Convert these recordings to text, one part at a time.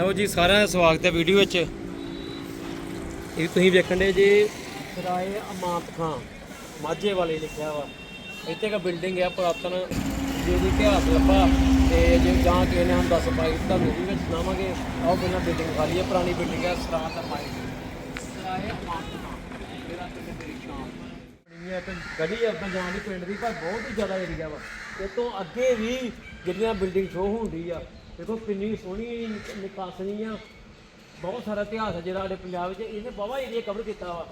ਲਓ ਜੀ, ਸਾਰਿਆਂ ਦਾ ਸਵਾਗਤ ਹੈ ਵੀਡੀਓ ਵਿੱਚ। ਇਹ ਤੁਸੀਂ ਵੇਖਣ ਦੇ ਜੀ ਸਰਾਏ ਅਮਾਨਤ ਖਾਂ, ਮਾਝੇ ਵਾਲੇ ਲਿਖਿਆ ਵਾ। ਇੱਥੇ ਇੱਕ ਬਿਲਡਿੰਗ ਹੈ ਪੁਰਾਤਨ, ਜਿਹਦੀ ਇਤਿਹਾਸ ਲੱਭਾ। ਤੇ ਜੇ ਜਾਂ ਕਿਸੇ ਨੇ ਹਮ ਦੱਸ ਪਾਈ ਤੁਹਾਨੂੰ ਮੂਵੀ ਵਿੱਚ ਸੁਣਾਵਾਂਗੇ। ਆਓ ਪਹਿਲਾਂ ਬਿਲਡਿੰਗ ਖਾਲੀ ਹੈ ਪੁਰਾਣੀ ਬਿਲਡਿੰਗ ਹੈ ਸਰਾਤ ਅਮਾਈ ਸਰਾਏ ਅਮਾਨਤ ਖਾਂ, ਮੇਰਾ ਪਿੰਡ ਤੇਰੀ ਸ਼ਾਮ ਬਣੀ ਹੈ ਇੱਕ ਗਲੀ ਹੈ ਜਾਣ ਦੀ ਪਿੰਡ ਦੀ, ਪਰ ਬਹੁਤ ਹੀ ਜ਼ਿਆਦਾ ਏਰੀਆ ਵਾ। ਇਹ ਤੋਂ ਅੱਗੇ ਵੀ ਜਿਹੜੀਆਂ ਬਿਲਡਿੰਗ ਸ਼ੋ ਹੁੰਦੀ ਆ ਦੇਖੋ ਕਿੰਨੀ ਸੋਹਣੀ ਨਿਕਾਸਨੀ ਆ। ਬਹੁਤ ਸਾਰਾ ਇਤਿਹਾਸ ਹੈ ਜਿਹੜਾ ਸਾਡੇ ਪੰਜਾਬ ਵਿੱਚ। ਇਹਨੇ ਬਾਵਾ ਏਰੀਆ ਕਵਰ ਕੀਤਾ ਵਾ।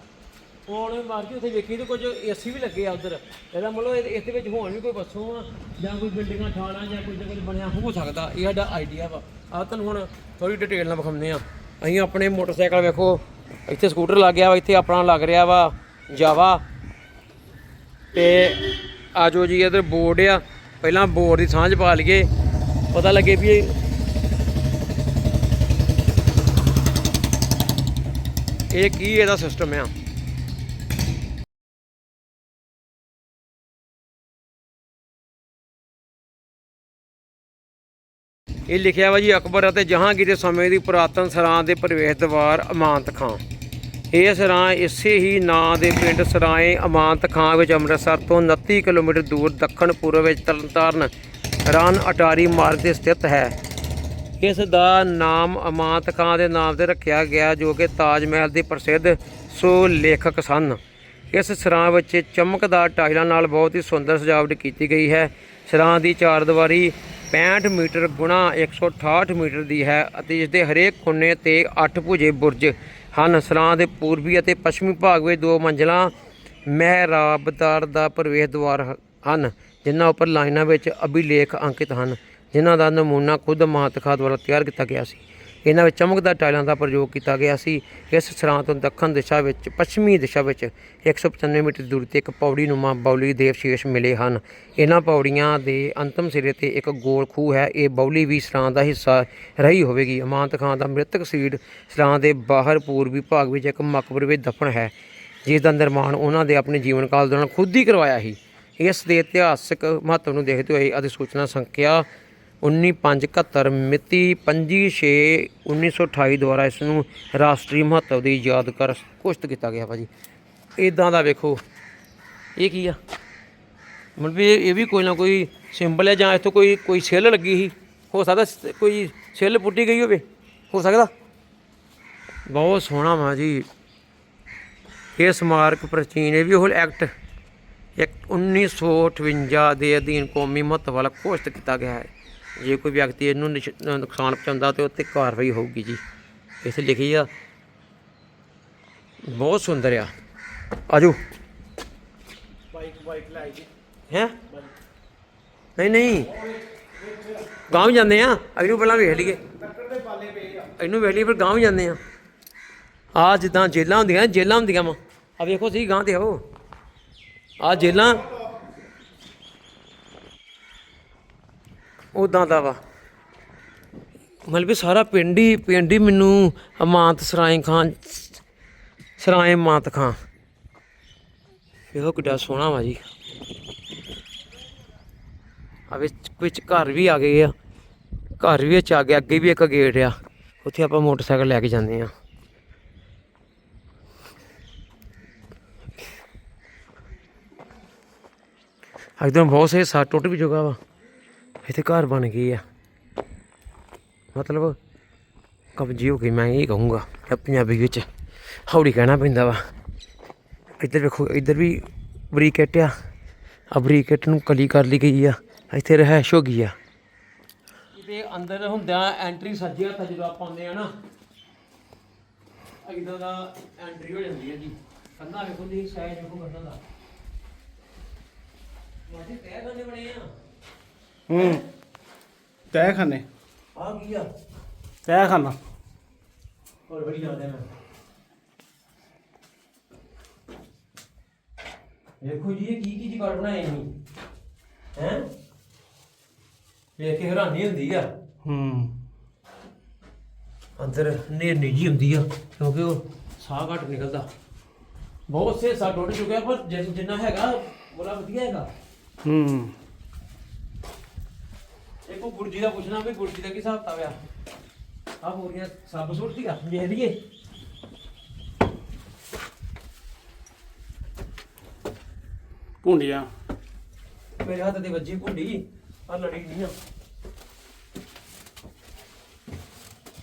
ਹੁਣ ਮਾਰਕੀ ਉੱਥੇ ਵੇਖੀ ਤੇ ਕੁਝ ਏਸੀ ਵੀ ਲੱਗੇ ਆ ਉਧਰ। ਇਹਦਾ ਮਤਲਬ ਇਹ- ਇਹਦੇ ਵਿੱਚ ਹੋਣ ਵੀ ਕੋਈ ਬੱਸੋਂ ਆ, ਜਾਂ ਕੋਈ ਬਿਲਡਿੰਗਾਂ ਠਾਣਾ ਜਾਂ ਕੁਝ ਨਾ ਕੁਝ ਬਣਿਆ ਹੋ ਸਕਦਾ। ਇਹ ਸਾਡਾ ਆਈਡੀਆ ਵਾ। ਆ ਤੁਹਾਨੂੰ ਹੁਣ ਥੋੜੀ ਡਿਟੇਲ ਨਾਲ ਵਿਖਾਉਂਦੇ ਆ ਅਸੀਂ ਆਪਣੇ ਮੋਟਰਸਾਈਕਲ ਵੇਖੋ। ਇੱਥੇ ਸਕੂਟਰ ਲੱਗ ਗਿਆ ਵਾ। ਇੱਥੇ ਆਪਣਾ ਲੱਗ ਰਿਹਾ ਵਾ ਜਾਵਾ। ਤੇ ਆਜੋ ਜੀ, ਇਧਰ ਬੋਰਡ ਆ। ਪਹਿਲਾਂ ਬੋਰਡ ਦੀ ਸਾਂਝ ਪਾ ਲਈਏ। ਪਤਾ ਲੱਗੇ ਵੀ ਇਹ ਇਹ ਕੀ ਇਹਦਾ ਸਿਸਟਮ ਆ? ਇਹ ਲਿਖਿਆ ਵਾ ਜੀ ਅਕਬਰ ਅਤੇ ਜਹਾਂਗੀਰ ਦੇ ਸਮੇਂ ਦੀ ਪੁਰਾਤਨ ਸਰਾਂ ਦੇ ਪ੍ਰਵੇਸ਼ ਦਵਾਰ ਅਮਾਨਤ ਖਾਂ। ਇਹ ਸਰਾਂ ਇਸੇ ਹੀ ਨਾਂ ਦੇ ਪਿੰਡ ਸਰਾਏ ਅਮਾਨਤ ਖਾਂ ਵਿੱਚ ਅੰਮ੍ਰਿਤਸਰ ਤੋਂ 29 ਕਿਲੋਮੀਟਰ ਦੂਰ ਦੱਖਣ ਪੂਰਬ ਵਿੱਚ ਤਰਨਤਾਰਨ ਰਨ ਅਟਾਰੀ ਮਾਰਗ ਤੇ ਸਥਿਤ ਹੈ। ਇਸ ਦਾ ਨਾਮ ਅਮਾਨਤ ਖਾਂ ਦੇ ਨਾਮ ਤੇ ਰੱਖਿਆ ਗਿਆ ਜੋ ਕਿ ਤਾਜ ਮਹਿਲ ਦੇ ਪ੍ਰਸਿੱਧ ਸੋ ਲੇਖਕ ਸਨ। ਇਸ ਸਰਾਂ ਵਿੱਚ ਚਮਕਦਾਰ ਟਾਈਲਾਂ ਨਾਲ ਬਹੁਤ ਹੀ ਸੁੰਦਰ ਸਜਾਵਟ ਕੀਤੀ ਗਈ ਹੈ। ਸਰਾਂ ਦੀ ਚਾਰ ਦੀਵਾਰੀ 65 ਮੀਟਰ ਗੁਣਾ 168 ਮੀਟਰ ਦੀ ਹੈ ਅਤੇ ਇਸ ਦੇ ਹਰੇਕ ਕੋਨੇ ਤੇ 8 ਭੁਜੇ ਬੁਰਜ ਹਨ। ਸਰਾਂ ਦੇ ਪੂਰਬੀ ਅਤੇ ਪੱਛਮੀ ਭਾਗ ਵਿੱਚ ਦੋ ਮੰਜ਼ਲਾਂ ਮਹਿਰਾਬਦਾਰ ਦਾ ਪ੍ਰਵੇਸ਼ ਦੁਆਰ ਹ- ਹਨ। ਜਿਨ੍ਹਾਂ ਉੱਪਰ ਲਾਈਨਾਂ ਵਿੱਚ ਅਭਿਲੇਖ ਅੰਕਿਤ ਹਨ, ਜਿਨ੍ਹਾਂ ਦਾ ਨਮੂਨਾ ਖੁਦ ਮਹਾਤਖਾ ਦੁਆਰਾ ਤਿਆਰ ਕੀਤਾ ਗਿਆ ਸੀ। ਇਹਨਾਂ ਵਿੱਚ ਚਮਕਦਾਰ ਟਾਇਲਾਂ ਦਾ ਪ੍ਰਯੋਗ ਕੀਤਾ ਗਿਆ ਸੀ। ਇਸ ਸਰਾਂ ਤੋਂ ਦੱਖਣ ਦਿਸ਼ਾ ਵਿੱਚ, ਪੱਛਮੀ ਦਿਸ਼ਾ ਵਿੱਚ 195 ਮੀਟਰ ਦੂਰੀ ਤੇ ਇੱਕ ਪੌੜੀ ਨੂਮਾ ਬੌਲੀ ਦੇਵ ਸ਼ੇਸ਼ ਮਿਲੇ ਹਨ। ਇਹਨਾਂ ਪੌੜੀਆਂ ਦੇ ਅੰਤਮ ਸਿਰੇ ਤੇ ਇੱਕ ਗੋਲ ਖੂਹ ਹੈ। ਇਹ ਬੌਲੀ ਵੀ ਸਰਾਂ ਦਾ ਹਿੱਸਾ ਰਹੀ ਹੋਵੇਗੀ। ਅਮਾਨਤ ਖਾਨ ਦਾ ਮ੍ਰਿਤਕ ਸਰੀਰ ਸਰਾਂ ਦੇ ਬਾਹਰ ਪੂਰਬੀ ਭਾਗ ਵਿੱਚ ਇੱਕ ਮਕਬਰੇ ਵਿੱਚ ਦਫਨ ਹੈ, ਜਿਸ ਦਾ ਨਿਰਮਾਣ ਉਹਨਾਂ ਦੇ ਆਪਣੇ ਜੀਵਨ ਕਾਲ ਦੌਰਾਨ ਖੁਦ ਹੀ ਕਰਵਾਇਆ ਸੀ। ਇਸ ਦੇ ਇਤਿਹਾਸਕ ਮਹੱਤਵ ਨੂੰ ਦੇਖਦੇ ਹੋਏ ਅਧਿਸੂਚਨਾ ਸੰਖਿਆ 19571 ਮਿਤੀ 25/6/1928 ਦੁਆਰਾ ਇਸ ਨੂੰ ਰਾਸ਼ਟਰੀ ਮਹੱਤਵ ਦੀ ਯਾਦਗਾਰ ਘੋਸ਼ਿਤ ਕੀਤਾ ਗਿਆ ਭਾਜੀ। ਇਦਾਂ ਦਾ ਵੇਖੋ, ਇਹ ਕੀ ਆ? ਮਤਲਬ ਵੀ ਇਹ ਵੀ ਕੋਈ ਨਾ ਕੋਈ ਸਿੰਬਲ ਹੈ ਜਾਂ ਇੱਥੋਂ ਕੋਈ ਕੋਈ ਛਿੱਲ ਲੱਗੀ ਸੀ। ਹੋ ਸਕਦਾ ਕੋਈ ਛਿੱਲ ਪੁੱਟੀ ਗਈ ਹੋਵੇ। ਹੋ ਸਕਦਾ? ਬਹੁਤ ਸੋਹਣਾ ਵਾ ਜੀ। ਇਹ ਸਮਾਰਕ ਪ੍ਰਾਚੀਨ ਇਹ ਵੀ ਉਹ ਐਕਟ ਇੱਕ 1958 ਦੇ ਅਧੀਨ ਕੌਮੀ ਮਹੱਤਵ ਵਾਲਾ ਘੋਸ਼ਿਤ ਕੀਤਾ ਗਿਆ ਹੈ। ਜੇ ਕੋਈ ਵਿਅਕਤੀ ਇਹਨੂੰ ਨਿਸ਼- ਨੁਕਸਾਨ ਪਹੁੰਚਾਉਂਦਾ ਤੇ ਉੱਤੇ ਕਾਰਵਾਈ ਹੋਊਗੀ ਜੀ। ਇੱਥੇ ਲਿਖੀ ਆ। ਬਹੁਤ ਸੁੰਦਰ ਆ। ਆਜੋ। ਬਾਈਕ ਬਾਈਕ ਲਾਈ ਜੀ ਹੈ? ਨਹੀਂ ਨਹੀਂ। ਗਾਂਵ ਵੀ ਜਾਂਦੇ ਆ। ਇਹਨੂੰ ਪਹਿਲਾਂ ਵੇਖ ਲਈਏ। ਇਹਨੂੰ ਵੇਖ ਲਈਏ, ਫਿਰ ਗਾਂਵ ਵੀ ਜਾਂਦੇ ਆ। ਆ ਜਿੱਦਾਂ ਜੇਲਾਂ ਹੁੰਦੀਆਂ ਜੇਲਾਂ ਹੁੰਦੀਆਂ ਵਾ। ਆ ਵੇਖੋ, ਸਹੀ ਗਾਂ ਤੇ ਆਓ। ਆ ਜੇਲਾਂ। ਉਦਾਂ ਦਾ ਵਾ। ਮਤਲਬ ਸਾਰਾ ਪਿੰਡ ਹੀ ਪਿੰਡ ਹੀ ਮੈਨੂੰ ਅਮਾਨਤ ਸਰਾਏ ਖਾਨ ਸਰਾਏ ਮਾਤ ਖਾਂ। ਵੇਖੋ ਕਿੱਡਾ ਸੋਹਣਾ ਵਾ ਜੀ। ਆ ਵਿੱਚ ਵਿੱਚ ਘਰ ਵੀ ਆ ਗਏ ਆ। ਘਰ ਵੀ ਵਿੱਚ ਆ ਗਿਆ ਅੱਗੇ ਵੀ ਇੱਕ ਗੇਟ ਆ। ਉੱਥੇ ਆਪਾਂ ਮੋਟਰਸਾਈਕਲ ਲੈ ਕੇ ਜਾਂਦੇ ਆ। ਇੱਕਦਮ ਬਹੁਤ ਸੇ ਸਾ ਟੁੱਟ ਵੀ ਚੁੱਕਾ ਵਾ। ਇੱਥੇ ਘਰ ਬਣ ਗਏ ਆ। ਮਤਲਬ ਕਬਜੀ ਹੋ ਗਈ, ਮੈਂ ਇਹ ਕਹੂੰਗਾ ਪੰਜਾਬੀ ਵਿੱਚ ਹੌੜੀ ਕਹਿਣਾ ਪੈਂਦਾ ਵਾ। ਇੱਧਰ ਵੇਖੋ, ਇੱਧਰ ਵੀ ਬਰੀਕਟ ਆ। ਆ ਬਰੀਕਟ ਨੂੰ ਕਲੀ ਕਰ ਲਈ ਗਈ ਆ। ਇੱਥੇ ਰਹਿਸ਼ ਹੋ ਗਈ ਆ। ਕਿਤੇ ਅੰਦਰ ਹੁੰਦਿਆਂ ਐਂਟਰੀ ਸੱਜੇ ਹੱਥ ਜਦੋਂ ਆਪਾਂ ਆਉਂਦੇ ਆ ਨਾ। ਇਦਾਂ ਦਾ ਐਂਟਰੀ ਹੋ ਜਾਂਦੀ ਹੈ ਜੀ। ਕੰਨਾ ਵੇਖੋ ਦੀ ਸਾਈਜ਼ ਵੇਖੋ ਕੰਨਾ ਦਾ। ਮਾਜੀ ਤੈ ਕੰਨੇ ਬਣੇ ਆ। ਹੂੰ। ਤੈ ਖਾਨੇ। ਆ ਕੀ ਆ? ਤੈ ਖਾਨਾ। ਹੋਰ ਬੜੀ ਜਾਂਦੇ ਮੈਂ ਵੇਖੋ ਜੀ ਇਹ ਕੀ ਕੀ ਜਗਾੜ ਬਣਾਏ ਨਹੀਂ ਹੈ? ਵੇਖ ਕੇ ਹੈਰਾਨੀ ਹੁੰਦੀ ਆ। ਹੂੰ। ਅੰਦਰ ਨੇਰਨੀ ਜੀ ਹੁੰਦੀ ਆ ਕਿਉਂਕਿ ਉਹ ਸਾਹ ਘੱਟ ਨਿਕਲਦਾ। ਬਹੁਤ ਸੇ ਸਾਹ ਟੁੱਟ ਚੁੱਕਿਆ ਪਰ ਜਿੰਨਾ ਹੈਗਾ ਬੜਾ ਵਧੀਆ ਹੈਗਾ। ਹੂੰ। ਇੱਕ ਉਹ ਗੁਰਜੀ ਦਾ ਪੁੱਛਣਾ ਵੀ ਗੁਰਜੀ ਦਾ ਕੀ ਹਿਸਾਬ ਕਿਤਾਬ ਆ? ਆ ਹੋ ਰਹੀਆਂ ਸਭ ਸੁੱਟਦੀ ਆ ਵੇਖ ਲਈਏ। ਭੁੰਡੀਆਂ। ਮੇਰੇ ਹੱਥ ਤੇ ਵੱਜੀ ਭੁੰਡੀ ਆ ਲੜੀ ਨਹੀਂ ਆ।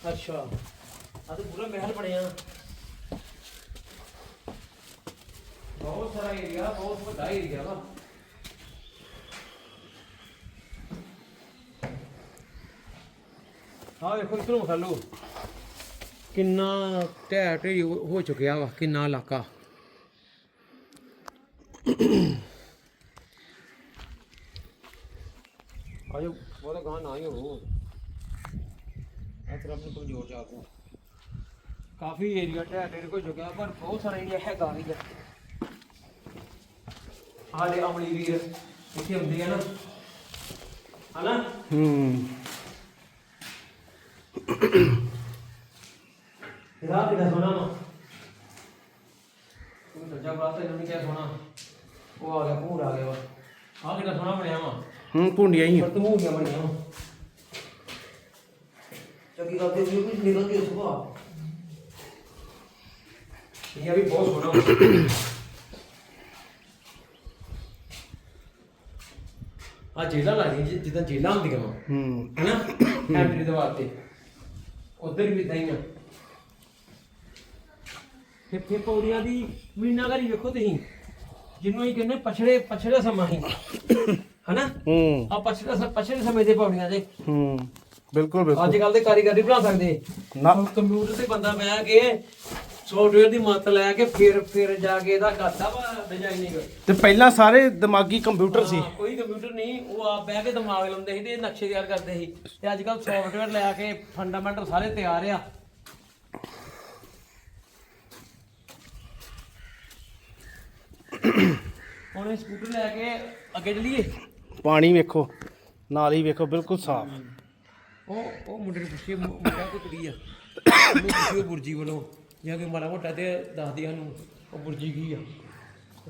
ਅੱਛਾ ਆ ਤੇ ਪੂਰਾ ਮਹਿਲ ਬਣਿਆ। ਬਹੁਤ ਸਾਰਾ ਏਰੀਆ ਬਹੁਤ ਵੱਡਾ ਏਰੀਆ ਵਾ। ਆ ਵੇਖੋ ਇਧਰੋਂ ਖਾ ਲਓ ਕਿੰਨਾ ਢਹਿ ਢੇਰੀ ਹੋ ਹੋ ਚੁੱਕਿਆ ਵਾ ਕਿੰਨਾ ਇਲਾਕਾ। ਆਜੋ ਬਹੁਤਾ ਗਾਂ ਨਾ ਹੀ ਹੋ ਇਧਰ ਆਪਣੇ ਕਮਜ਼ੋਰ ਜਾ ਕੋ ਕਾਫੀ ਏਰੀਆ ਢਹਿ ਢੇਰੀ ਹੋ ਚੁੱਕਿਆ ਪਰ ਬਹੁਤ ਸਾਰਾ ਏਰੀਆ ਹੈਗਾ ਵੀ ਆ। ਹਾਲੇ ਅਮਲੀ ਵੀਰ ਇੱਥੇ ਹੁੰਦੇ ਆ ਨਾ। ਹਨਾ? ਹੂੰ। ਰਾਤ ਕਿਹਦਾ ਸੋਣਾ ਵਾ ਤੂੰ ਸੱਜਾ ਬਰਾਤ ਇਹਨਾਂ ਨੇ ਕਿਹਾ ਸੋਣਾ ਉਹ ਆ ਗਿਆ ਭੂਰ ਆ ਗਿਆ ਵਾ ਆ ਕਿਹਦਾ ਸੋਣਾ ਬਣਿਆ ਵਾ ਹੂੰ ਭੁੰਡੀਆਂ ਹੀ ਪਰ ਤੂੰ ਹੋ ਗਿਆ ਬਣਿਆ ਵਾ ਚੰਗੀ ਗੱਲ ਤੇ ਜੀ ਕੁਝ ਨਿਕਲ ਕੇ ਸੁਭਾ ਇਹ ਵੀ ਬਹੁਤ ਸੋਹਣਾ ਵਾ। ਆ ਜੇਲਾ ਲੱਗਦੀ ਜਿੱਦਾਂ ਜੇਲਾ ਹੁੰਦੀਆਂ ਵਾ ਹੂੰ। ਹੈਨਾ ਐਂਟਰੀ ਦੇ ਵਾਸਤੇ। ਉਧਰ ਵੀ ਇਦਾਂ ਹੀ ਆ। ਫਿਰ ਪੌੜੀਆਂ ਦੀ ਮੀਨਾਗਰੀ ਵੇਖੋ ਤੁਸੀਂ। ਜਿਹਨੂੰ ਅਸੀਂ ਕਹਿੰਦੇ ਪਛੜੇ ਪਛੜੇ ਸਮਾਂ ਹੀ। ਹਨਾ? ਹੂੰ। ਆ ਪਛੜਾ ਪਛੜੇ ਸਮੇਂ ਦੇ ਪੌੜੀਆਂ ਦੇ। ਹੂੰ ਬਿਲਕੁਲ ਅੱਜ ਬਿਲਕੁਲ ਕੱਲ ਦੇ ਕਾਰੀਗਰ ਨਹੀਂ ਬਣਾ ਸਕਦੇ। ਨਾ। ਕੰਪਿਊਟਰ ਤੇ ਬੰਦਾ ਬਹਿ ਕੇ ਸੌਫਟਵੇਅਰ ਦੀ ਮਦਦ ਲੈ ਕੇ ਫਿਰ ਫਿਰ ਜਾ ਕੇ ਇਹਦਾ ਕਰਦਾ ਵਾ ਡਿਜ਼ਾਈਨਿੰਗ ਤੇ ਪਹਿਲਾਂ ਸਾਰੇ ਦਿਮਾਗੀ ਕੰਪਿਊਟਰ ਸੀ। ਕੋਈ ਕੰਪਿਊਟਰ ਨਹੀਂ ਉਹ ਆਪ ਬਹਿ ਕੇ ਦਿਮਾਗ ਲਾਉਂਦੇ ਸੀ ਤੇ ਨਕਸ਼ੇ ਤਿਆਰ ਕਰਦੇ ਸੀ। ਤੇ ਅੱਜ ਕੱਲ ਸੌਫਟਵੇਅਰ ਲੈ ਕੇ ਫੰਡਾਮੈਂਟਲ ਸਾਰੇ ਤਿਆਰ ਆ। ਹੁਣ ਇਹ ਸਕੂਟਰ ਲੈ ਕੇ ਅੱਗੇ ਚੱਲੀਏ। ਪਾਣੀ ਵੇਖੋ ਨਾਲੀ ਵੇਖੋ ਬਿਲਕੁਲ ਸਾਫ਼। ਉਹ ਉਹ ਮੁੰਡੇ ਨੂੰ ਪੁੱਛੀਏ ਮੁ- ਮੁੰਡਾ ਕੋ ਕੁੜੀ ਆ? ਪੁੱਛੀਏ ਬੁਰਜੀ ਵੱਲੋਂ। ਜਾਂ ਕੋਈ ਮਾੜਾ ਮੋਟਾ ਤੇ ਦੱਸਦੀ ਸਾਨੂੰ ਉਹ ਬੁਰਜੀ ਕੀ ਆ?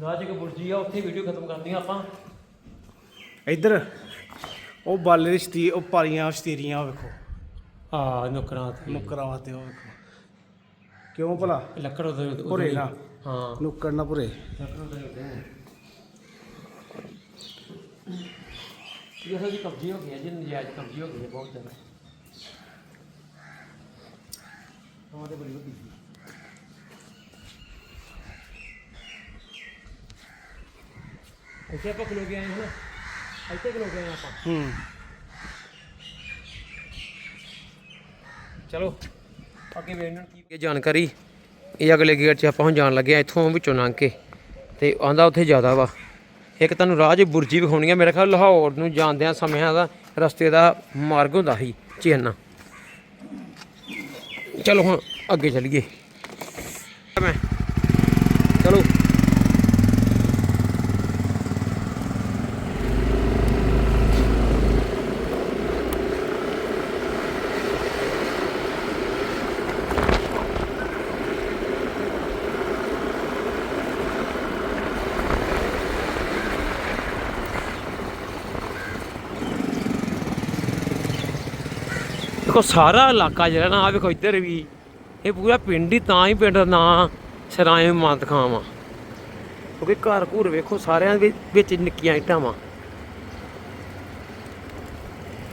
ਰਾਜ ਇੱਕ ਬੁਰਜੀ ਆ ਉੱਥੇ ਵੀਡੀਓ ਖਤਮ ਕਰਨੀ ਆ ਆਪਾਂ। ਇੱਧਰ ਉਹ ਬਾਲੇ ਦੀ ਸਤੀ ਉਹ ਪਾਲੀਆਂ ਸਤੀਰੀਆਂ ਉਹ ਵੇਖੋ। ਆ ਨੁਕਰਾਂ ਤੇ। ਨੁੱਕਰਾਂ ਵਾਸਤੇ ਉਹ ਵੇਖੋ। ਕਿਉਂ ਭਲਾ? ਲੱਕੜ ਉਹਦੇ ਉਹਦੇ- ਭੁਰੇ ਨਾ। ਹਾਂ। ਨੁੱਕੜ ਨਾ ਭੁਰੇ। ਲੱਕੜ ਉਹਦੇ ਉੱਤੇ ਹੈ। ਇਹ ਕਬਜ਼ੇ ਹੋ ਜੀ ਨਜਾਇਜ਼ ਕਬਜ਼ੇ ਹੋ ਗਏ ਬਹੁਤ ਜ਼ਿਆਦਾ। ਹਾਂ ਤੇ ਬੜੀ ਵੱਡੀ ਸੀ। ਇੱਥੇ ਆਪਾਂ ਖਲੋ ਗਏ ਆਏ ਹੁਣ ਇੱਥੇ ਖਲੋ ਗਏ ਆਏ ਆਪਾਂ ਹੂੰ ਚਲੋ ਅੱਗੇ ਵੇਖਣ ਕੀ ਇਹ ਜਾਣਕਾਰੀ ਇਹ ਅਗਲੇ ਗੇਟ 'ਚ ਆਪਾਂ ਹੁਣ ਜਾਣ ਲੱਗੇ ਆ ਇੱਥੋਂ ਵਿੱਚੋਂ ਲੰਘ ਕੇ ਤੇ ਆਂਦਾ ਉੱਥੇ ਜ਼ਿਆਦਾ ਵਾ। ਇੱਕ ਤੁਹਾਨੂੰ ਰਾਹ 'ਚ ਬੁਰਜੀ ਵਿਖਾਉਣੀ ਆ। ਮੇਰੇ ਖਿਆਲ ਲਾਹੌਰ ਨੂੰ ਜਾਂਦਿਆਂ ਸਮਿਆਂ ਦਾ ਰਸਤੇ ਦਾ ਮਾਰਗ ਹੁੰਦਾ ਸੀ ਚੇਨਾ। ਚਲੋ ਹੁਣ ਅੱਗੇ ਚੱਲੀਏ। ਮੈਂ ਚਲੋ। ਦੇਖੋ ਸਾਰਾ ਇਲਾਕਾ ਜਿਹੜਾ ਨਾ ਆ ਵੇਖੋ ਇੱਧਰ ਵੀ, ਇਹ ਪੂਰਾ ਪਿੰਡ ਹੀ ਤਾਂ ਹੀ ਪਿੰਡ ਦਾ ਨਾਂ ਸਰਾਏ ਮਾਨਤ ਖਾਂ ਕਿਉਂਕਿ ਘਰ ਘੂਰ ਵੇਖੋ ਸਾਰਿਆਂ ਦੇ ਵਿੱਚ ਨਿੱਕੀਆਂ ਇੱਟਾਂ ਵਾ।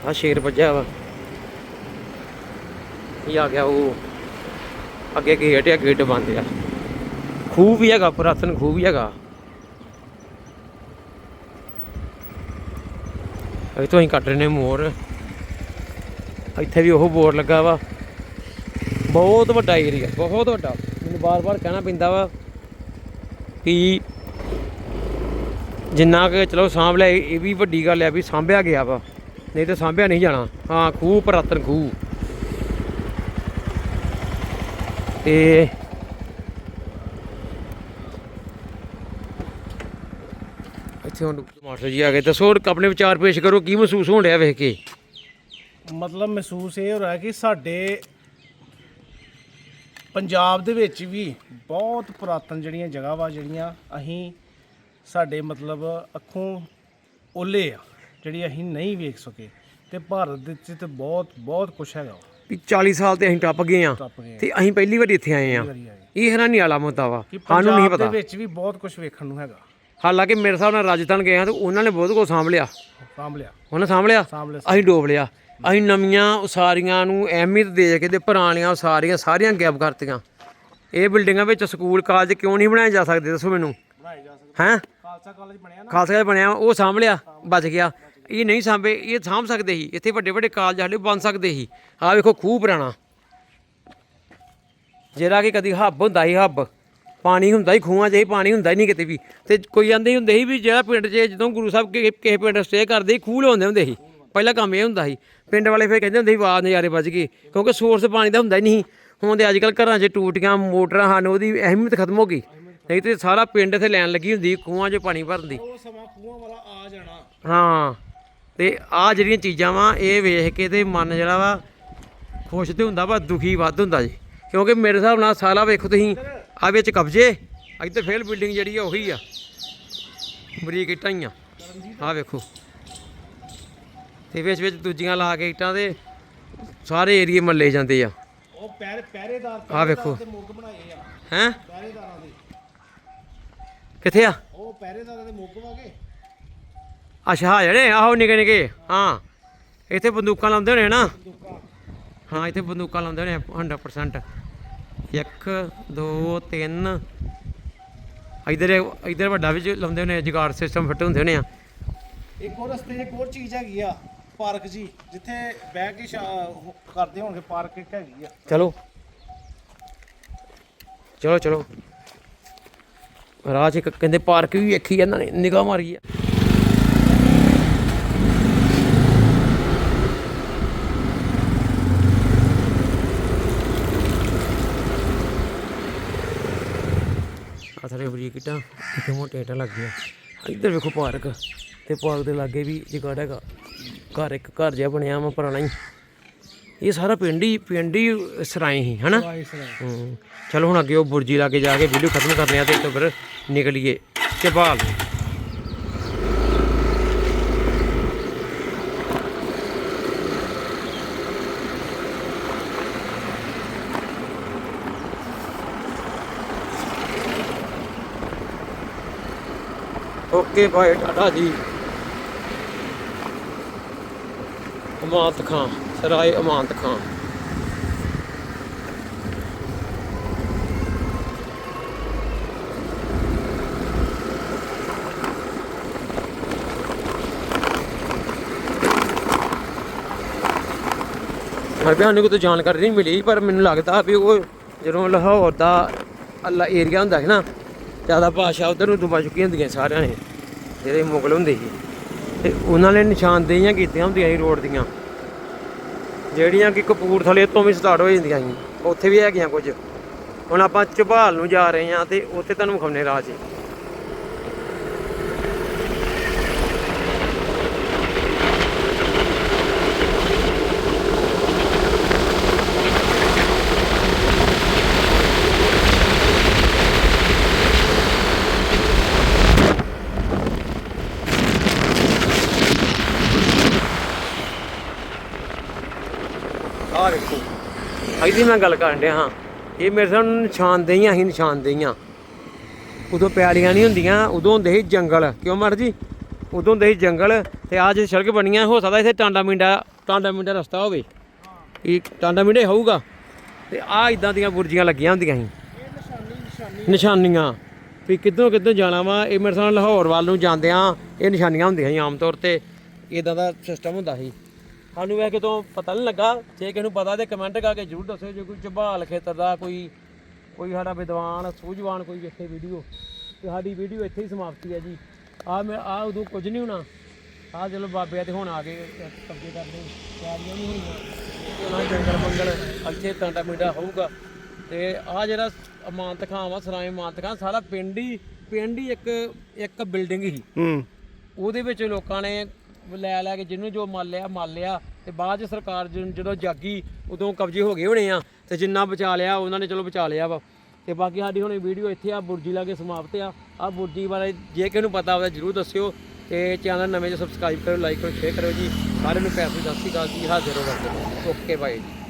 ਆ ਸ਼ੇਰ ਵੱਜਿਆ ਵਾ। ਇਹ ਆ ਗਿਆ ਉਹ, ਅੱਗੇ ਗੇਟ ਆ ਗੇਟ ਬੰਦ ਆ। ਖੂਹ ਵੀ ਹੈਗਾ, ਪੁਰਾਤਨ ਖੂਬ ਵੀ ਹੈਗਾ। ਇੱਥੋਂ ਅਸੀਂ ਕੱਟ ਰਹੇ ਨੇ ਮੋਰ। ਇੱਥੇ ਵੀ ਉਹ ਬੋਰਡ ਲੱਗਾ ਵਾ। ਬਹੁਤ ਵੱਡਾ ਏਰੀਆ ਬਹੁਤ ਵੱਡਾ। ਮੈਨੂੰ ਬਾਰ-ਬਾਰ ਕਹਿਣਾ ਪੈਂਦਾ ਵਾ ਕਿ ਜਿੰਨਾ ਕਿ ਚਲੋ ਸਾਂਭ ਲਿਆ, ਇਹ ਵੀ ਵੱਡੀ ਗੱਲ ਆ ਵੀ ਸਾਂਭਿਆ ਗਿਆ ਵਾ। ਨਹੀਂ ਤਾਂ ਸਾਂਭਿਆ ਨਹੀਂ ਜਾਣਾ। ਹਾਂ, ਖੂਹ ਪੁਰਾਤਨ ਖੂਹ। ਤੇ ਇੱਥੇ ਹੁਣ ਮਾਸਟਰ ਜੀ ਆ ਗਏ। ਦੱਸੋ, ਹੁਣ ਆਪਣੇ ਵਿਚਾਰ ਪੇਸ਼ ਕਰੋ, ਕੀ ਮਹਿਸੂਸ ਹੋਣ ਰਿਹਾ ਵੇਖ ਕੇ? ਮਤਲਬ ਮਹਿਸੂਸ ਇਹ ਹੋ ਰਿਹਾ ਕਿ ਸਾਡੇ ਪੰਜਾਬ ਦੇ ਵਿੱਚ ਵੀ ਬਹੁਤ ਪੁਰਾਤਨ ਜਿਹੜੀਆਂ ਜਗ੍ਹਾ ਵਾ ਜਿਹੜੀਆਂ ਅਸੀਂ ਸਾਡੇ ਮਤਲਬ ਅੱਖੋਂ ਓਲੇ ਆ ਜਿਹੜੀ ਅਸੀਂ ਨਹੀਂ ਵੇਖ ਸਕੇ। ਤੇ ਭਾਰਤ ਦੇ ਵਿੱਚ ਤੇ ਬਹੁਤ ਬਹੁਤ ਕੁਝ ਹੈਗਾ ਵਾ। ਵੀ 40 ਸਾਲ ਤੇ ਅਸੀਂ ਟੱਪ ਗਏ ਆ ਟੱਪ ਗਏ ਤੇ ਅਸੀਂ ਪਹਿਲੀ ਵਾਰੀ ਇੱਥੇ ਆਏ ਆ। ਵਾਰੀ ਆਏ ਇਹ ਹੈਰਾਨੀ ਵਾਲਾ ਮੁੱਦਾ ਵਾ। ਕਿ ਸਾਨੂੰ ਨਹੀਂ ਪੰਜਾਬ ਪਤਾ। ਦੇ ਵਿੱਚ ਵੀ ਬਹੁਤ ਕੁਝ ਵੇਖਣ ਨੂੰ ਹੈਗਾ। ਹਾਲਾਂਕਿ ਮੇਰੇ ਹਿਸਾਬ ਨਾਲ ਰਾਜਸਥਾਨ ਗਏ ਆ ਤੇ ਉਹਨਾਂ ਨੇ ਬਹੁਤ ਕੁਝ ਸਾਂਭ ਲਿਆ। ਸਾਂਭ ਲਿਆ। ਉਹਨਾਂ ਸਾਂਭ ਲਿਆ। ਸਾਂਭ ਲਿਆ। ਅਸੀਂ ਡੋਬ ਲਿਆ। ਅਸੀਂ ਨਵੀਆਂ ਉਸਾਰੀਆਂ ਨੂੰ ਅਹਿਮੀਅਤ ਦੇ ਕੇ ਤੇ ਪੁਰਾਣੀਆਂ ਉਸਾਰੀਆਂ ਸਾਰੀਆਂ ਗਾਇਬ ਕਰਤੀਆਂ। ਇਹ ਬਿਲਡਿੰਗਾਂ ਵਿੱਚ ਸਕੂਲ ਕਾਲਜ ਕਿਉਂ ਨਹੀਂ ਬਣਾਏ ਜਾ ਸਕਦੇ? ਦੱਸੋ ਮੈਨੂੰ। ਬਣਾਏ ਜਾ ਸਕਦੇ। ਹੈਂ? ਖਾਲਸਾ ਕਾਲਜ ਬਣਿਆ ਨਾ। ਖਾਲਸਾ ਕਾਲਜ ਬਣਿਆ ਉਹ ਸਾਂਭ ਲਿਆ ਬਚ ਗਿਆ। ਇਹ ਨਹੀਂ ਸਾਂਭੇ ਇਹ ਸਾਂਭ ਸਕਦੇ ਸੀ। ਇੱਥੇ ਵੱਡੇ ਵੱਡੇ ਕਾਲਜ ਹਾਲੇ ਬਣ ਸਕਦੇ ਸੀ। ਆਹ ਵੇਖੋ ਖੂਹ ਪੁਰਾਣਾ। ਜਿਹੜਾ ਕਿ ਕਦੀ ਹੱਬ ਹੁੰਦਾ ਸੀ ਹੱਬ। ਪਾਣੀ ਹੁੰਦਾ ਹੀ ਖੂਹਾਂ 'ਚ ਹੀ ਪਾਣੀ ਹੁੰਦਾ ਹੀ ਨਹੀਂ ਕਿਤੇ ਵੀ। ਤੇ ਕੋਈ ਜਾਂਦੇ ਹੀ ਹੁੰਦੇ ਸੀ ਵੀ ਜਿਹੜਾ ਪਿੰਡ 'ਚ ਜਦੋਂ ਗੁਰੂ ਸਾਹਿਬ ਕਿਸੇ ਪਿੰਡ ਸਟੇ ਕਰਦੇ ਖੂਹ ਲਾਉਂਦੇ ਹੁੰਦੇ ਸੀ। ਪਹਿਲਾ ਕੰਮ ਇਹ ਹੁੰਦਾ ਸੀ ਪਿੰਡ ਵਾਲੇ ਫਿਰ ਕਹਿੰਦੇ ਹੁੰਦੇ ਸੀ ਵਾਹ ਨਜ਼ਾਰੇ ਵੱਜ ਗਏ ਕਿਉਂਕਿ ਸੋਰਸ ਪਾਣੀ ਦਾ ਹੁੰਦਾ ਹੀ ਨਹੀਂ ਹੁਣ ਤੇ ਅੱਜ ਕੱਲ ਘਰਾਂ 'ਚ ਟੂਟੀਆਂ ਮੋਟਰਾਂ ਹਨ ਉਹਦੀ ਅਹਿਮੀਅਤ ਖਤਮ ਹੋ ਗਈ। ਨਹੀਂ ਤੇ ਸਾਰਾ ਪਿੰਡ ਇੱਥੇ ਲੈਣ ਲੱਗੀ ਹੁੰਦੀ ਖੂਹਾਂ 'ਚ ਪਾਣੀ ਭਰਨ ਦੀ ਉਹ ਸਮਾਂ ਖੂਹਾਂ ਵਾਲਾ ਆ ਜਾਣਾ। ਹਾਂ ਤੇ ਆ ਜਿਹੜੀਆਂ ਚੀਜ਼ਾਂ ਵਾ ਇਹ ਵੇਖ ਕੇ ਤੇ ਮਨ ਜਿਹੜਾ ਵਾ ਖੁਸ਼ ਤੇ ਹੁੰਦਾ ਵਾ ਦੁਖੀ ਵੱਧ ਹੁੰਦਾ ਜੀ। ਕਿਉਂਕਿ ਮੇਰੇ ਹਿਸਾਬ ਨਾਲ ਸਾਲਾ ਵੇਖੋ ਤੁਸੀਂ ਆ ਵਿੱਚ ਕਬਜੇ ਇੱਥੇ ਫੇਲ ਬਿਲਡਿੰਗ ਜਿਹੜੀ ਆ ਉਹੀ ਆ। ਬਰੀਕ ਇੱਟਾਂ ਹੀ ਆ। ਆ ਵੇਖੋ। ਤੇ ਵਿੱਚ ਵਿੱਚ ਦੂਜੀਆਂ ਲਾ ਕੇ ਇੱਟਾਂ ਦੇ ਸਾਰੇ ਏਰੀਏ ਮੱਲੇ ਜਾਂਦੇ ਆ। ਉਹ ਪਹਿਰੇ ਪਹਿਰੇਦਾਰ ਆ ਵੇਖੋ। ਤੇ ਮੁੱਗ ਬਣਾਏ ਆ। ਹੈਂ? ਪਹਿਰੇਦਾਰਾਂ ਦੇ। ਕਿੱਥੇ ਆ? ਉਹ ਪਹਿਰੇਦਾਰਾਂ ਦੇ ਮੁੱਗ ਵਾਗੇ। ਅੱਛਾ ਜਿਹੜੇ ਆਹੋ ਨਿਕੇ ਨਿਕੇ। ਹਾਂ ਇੱਥੇ ਬੰਦੂਕਾਂ ਲਾਉਂਦੇ ਹੋਣੇ ਨਾ। ਹਾਂ ਇੱਥੇ ਬੰਦੂਕਾਂ ਲਾਉਂਦੇ ਹੋਣੇ 100% 1 2 3 ਇਧਰ ਇਧਰ ਵੱਡਾ ਵੀ ਲਾਉਂਦੇ ਹੋਣੇ ਜਗਾੜ ਸਿਸਟਮ ਫਿੱਟ ਹੁੰਦੇ ਹੋਣੇ ਆ। ਇੱਕ ਹੋਰ ਰਸਤੇ 'ਚ ਇੱਕ ਹੋਰ ਚੀਜ਼ ਹੈਗੀ ਆ। ਪਾਰਕ ਜੀ, ਜਿੱਥੇ ਬਹਿ ਕੇ ਕਰਦੇ ਹੋਣਗੇ, ਪਾਰਕ ਇੱਕ ਹੈਗੀ ਆ। ਚਲੋ। ਚਲੋ ਚਲੋ। ਰਾਹ ਇੱਕ ਕਹਿੰਦੇ ਪਾਰਕ ਵੀ ਵੇਖੀ ਇਹਨਾਂ ਨੇ ਨਿਗਾਹ ਮਾਰੀ ਆ। ਆ ਥੜੇ ਬਰੀਕ ਇੱਟਾਂ ਕਿਤੇ ਮੋਟੇ ਇੱਟਾਂ ਲੱਗ ਗਈਆਂ ਇੱਧਰ ਵੇਖੋ ਪਾਰਕ। ਤੇ ਪਾਰਕ ਦੇ ਲਾਗੇ ਵੀ ਜਗਾੜ ਹੈਗਾ। ਘਰ ਇੱਕ ਘਰ ਜਿਹਾ ਬਣਿਆ ਵਾ ਪੁਰਾਣਾ ਹੀ। ਇਹ ਸਾਰਾ ਪਿੰਡ ਹੀ ਪਿੰਡ ਹੀ ਸਰਾਏ ਹੀ ਹਨਾ? ਹੂੰ। ਚਲੋ ਹੁਣ ਅੱਗੇ ਉਹ ਬੁਰਜੀ ਲਾ ਕੇ ਜਾ ਕੇ ਵੀਡੀਓ ਖਤਮ ਕਰਨੇ ਆ ਤੇ ਇੱਥੋਂ ਫਿਰ ਨਿਕਲੀਏ ਚਬਾਲ ਨੂੰ ਓਕੇ ਭਾਈ ਟਾਟਾ ਜੀ। ਅਮਾਨਤ ਖਾਂ ਸਰਾਏ ਅਮਾਨਤ ਖਾਂ ਹਰ ਬਿਆਨ ਕੋਈ ਜਾਣਕਾਰੀ ਨਹੀਂ ਮਿਲੀ ਪਰ ਮੈਨੂੰ ਲੱਗਦਾ ਵੀ ਉਹ ਜਦੋਂ ਲਾਹੌਰ ਦਾ ਅੱਲਾ ਏਰੀਆ ਹੁੰਦਾ ਹੈ ਨਾ ਜ਼ਿਆਦਾ ਭਾਸ਼ਾ ਉਧਰ ਨੂੰ ਦੁਬਾ ਚੁੱਕੀਆਂ ਹੁੰਦੀਆਂ ਸਾਰਿਆਂ ਨੇ ਜਿਹੜੇ ਮੁਗਲ ਹੁੰਦੇ ਸੀ ਤੇ ਉਹਨਾਂ ਨੇ ਨਿਸ਼ਾਨਦੇਹੀਆਂ ਕੀਤੀਆਂ ਹੁੰਦੀਆਂ ਸੀ ਰੋਡ ਦੀਆਂ ਜਿਹੜੀਆਂ ਕਿ ਕਪੂਰਥਲੇ ਤੋਂ ਵੀ ਸਟਾਰਟ ਹੋ ਜਾਂਦੀਆਂ ਸੀ ਉੱਥੇ ਵੀ ਹੈਗੀਆਂ ਕੁਝ। ਹੁਣ ਆਪਾਂ ਝਬਾਲ ਨੂੰ ਜਾ ਰਹੇ ਹਾਂ ਤੇ ਉੱਥੇ ਤੁਹਾਨੂੰ ਵਿਖਾਉਣੇ ਰਾਹ 'ਚ ਆਹ ਵੇਖੋ ਇਹਦੀ ਮੈਂ ਗੱਲ ਕਰਨ ਡਿਆ ਹਾਂ। ਇਹ ਮੇਰੇ ਸਾਹਮਣੇ ਨਿਸ਼ਾਨਦੇਹੀਆਂ ਹੀ ਨਿਸ਼ਾਨਦੇਹੀਆਂ ਉਦੋਂ ਪਿਆਲੀਆਂ ਨਹੀਂ ਹੁੰਦੀਆਂ, ਉਦੋਂ ਹੁੰਦੇ ਸੀ ਜੰਗਲ। ਕਿਉਂ ਮਰ ਜੀ? ਉਦੋਂ ਹੁੰਦੇ ਸੀ ਜੰਗਲ ਤੇ ਜੇ ਸੜਕ ਬਣੀਆਂ, ਹੋ ਸਕਦਾ ਇੱਥੇ ਟਾਂਡਾ ਮਿੰਡਾ ਟਾਂਡਾ ਮਿੰਡਾ ਰਸਤਾ ਹੋਵੇ। ਇਹ ਟਾਂਡਾ ਮਿੰਡੇ ਹੋਊਗਾ। ਤੇ ਆ ਇਦਾਂ ਦੀਆਂ ਬੁਰਜੀਆਂ ਲੱਗੀਆਂ ਹੁੰਦੀਆਂ ਸੀ। ਨਿਸ਼ਾਨੀਆਂ। ਵੀ ਕਿੱਧਰੋਂ ਕਿੱਧਰ ਜਾਣਾ ਵਾ, ਇਹ ਮੇਰੇ ਸਾਹਮਣੇ ਲਾਹੌਰ ਵੱਲ ਨੂੰ ਜਾਂਦਿਆਂ ਇਹ ਨਿਸ਼ਾਨੀਆਂ ਹੁੰਦੀਆਂ ਸੀ ਆਮ ਤੌਰ ਤੇ। ਇਦਾਂ ਦਾ ਸਿਸਟਮ ਹੁੰਦਾ ਸੀ। ਸਾਨੂੰ ਵੈਸੇ ਕਿਤੋਂ ਪਤਾ ਨਹੀਂ ਲੱਗਾ। ਜੇ ਕਿਸੇ ਨੂੰ ਪਤਾ ਤੇ ਕਮੈਂਟ ਕਰਕੇ ਜਰੂਰ ਦੱਸਿਓ। ਜੇ ਕੋਈ ਝਬਾਲ ਖੇਤਰ ਦਾ ਕੋਈ ਕੋਈ ਸਾਡਾ ਵਿਦਵਾਨ ਸੂਝਵਾਨ ਕੋਈ ਵੇਖੇ ਵੀਡੀਓ ਤੇ ਸਾਡੀ ਵੀਡੀਓ ਇੱਥੇ ਹੀ ਸਮਾਪਤੀ ਹੈ ਜੀ। ਆ ਮੈਂ ਆ ਉਦੋਂ ਕੁਝ ਨਹੀਂ ਹੋਣਾ। ਆ ਚਲੋ ਬਾਬੇ ਆ ਤੇ ਹੁਣ ਆ ਗਏ ਕਬਜ਼ੇ ਕਰਦੇ ਤਿਆਰੀਆਂ ਨਹੀਂ ਹੋਈਆਂ। ਉਹਨਾਂ ਜੰਗਲ ਮੰਗਲ ਇੱਥੇ ਟਾਂਡਾ ਮਿੰਡਾ ਹੋਊਗਾ। ਤੇ ਆ ਜਿਹੜਾ ਅਮਾਨਤ ਖਾਂ ਵਾ ਸਰਾਏ ਅਮਾਨਤ ਖਾਂ ਸਾਰਾ ਪਿੰਡ ਹੀ ਪਿੰਡ ਹੀ ਇੱਕ ਇੱਕ ਬਿਲਡਿੰਗ ਹੀ। ਹੂੰ। ਉਹਦੇ ਵਿੱਚ ਲੋਕਾਂ ਨੇ ਲੈ ਲੈ ਕੇ ਜਿਹਨੂੰ ਜੋ ਮੰਨ ਲਿਆ ਮੰਨ ਲਿਆ। ਤੇ ਬਾਅਦ ਚ ਸਰਕਾਰ ਜਦੋਂ ਜਦੋਂ ਜਾਗੀ, ਉਦੋਂ ਕਬਜ਼ੇ ਹੋ ਗਏ ਹੋਣੇ ਆ। ਤੇ ਜਿੰਨਾ ਬਚਾ ਲਿਆ, ਉਹਨਾਂ ਨੇ ਚਲੋ ਬਚਾ ਲਿਆ ਵਾ। ਤੇ ਬਾਕੀ ਸਾਡੀ ਹੁਣ ਵੀਡੀਓ ਇੱਥੇ ਆ ਬੁਰਜੀ ਲਾ ਕੇ ਸਮਾਪਤ ਆ। ਆ ਬੁਰਜੀ ਬਾਰੇ ਜੇ ਕਿਸੇ ਨੂੰ ਪਤਾ ਹੋਵੇ ਜਰੂਰ ਦੱਸਿਓ। ਤੇ ਚੈਨਲ ਨਵੇਂ ਜੇ ਸਬਸਕ੍ਰਾਈਬ ਕਰੋ ਲਾਈਕ ਕਰੋ ਸ਼ੇਅਰ ਕਰੋ ਜੀ। ਸਾਰਿਆਂ ਨੂੰ ਪੈਸੇ ਸਤਿ ਸ਼੍ਰੀ ਅਕਾਲ ਜੀ। ਹਾਜ਼ਰ ਹੋ ਵਰਤੋ ਓਕੇ ਬਾਈ ਜੀ।